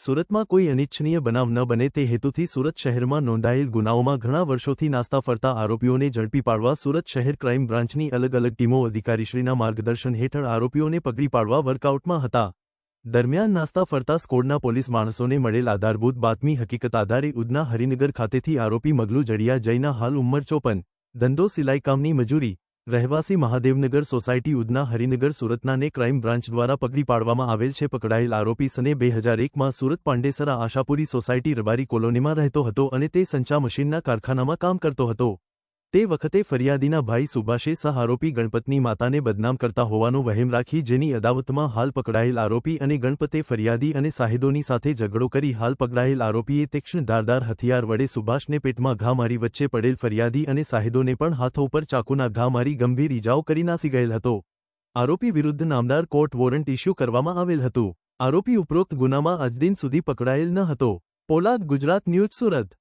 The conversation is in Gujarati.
સુરતમાં કોઈ અનિચ્છનીય બનાવ ન બને તે હેતુથી સુરત શહેરમાં નોંધાયેલ ગુનાઓમાં ઘણા વર્ષોથી નાસ્તા ફરતા આરોપીઓને ઝડપી પાડવા સુરત શહેર ક્રાઇમ બ્રાન્ચની અલગ અલગ ટીમો અધિકારીશ્રીના માર્ગદર્શન હેઠળ આરોપીઓને પકડી પાડવા વર્કઆઉટમાં હતા. દરમિયાન નાસ્તા ફરતા સ્કોડના પોલીસ માણસોને મળેલ આધારભૂત બાતમી હકીકત આધારે ઉદના હરિનગર ખાતેથી આરોપી મગલુ જડિયા જૈના હાલ ઉંમર ચોપન, ધંધો સિલાઈ કામની મજૂરી રહેવાસી મહાદેવનગર સોસાયટી ઉદના હરિનગર સુરતનાને ક્રાઇમ બ્રાન્ચ દ્વારા પકડી પાડવામાં આવેલ છે પકડાયેલ આરોપી સને બે હજાર એકમાં સુરત પાંડેસરા આશાપુરી સોસાયટી રબારી કોલોનીમાં રહેતો હતો અને તે સંચા મશીનના કારખાનામાં કામ કરતો હતો. તે વખતે ફરિયાદીના ભાઈ સુભાષે સહ આરોપી ગણપતની માતાને બદનામ કરતા હોવાનો વહેમ રાખી જેની અદાવતમાં હાલ પકડાયેલ આરોપી અને ગણપતે ફરિયાદી અને સાહિદોની સાથે ઝઘડો કરી હાલ પકડાયેલ આરોપીએ તીક્ષ્ણ ધારદાર હથિયાર વડે સુભાષને પેટમાં ઘા મારી વચ્ચે પડેલ ફરિયાદી અને સાહિદોને પણ હાથો ઉપર ચાકુના ઘા મારી ગંભીર ઈજાઓ કરી નાસી ગયેલ હતો. આરોપી વિરુદ્ધ નામદાર કોર્ટ વોરંટ ઇસ્યુ કરવામાં આવેલ હતું. આરોપી ઉપરોક્ત ગુનામાં આજદિન સુધી પકડાયેલ ન હતો. પોલાદ ગુજરાત ન્યૂઝ સુરત.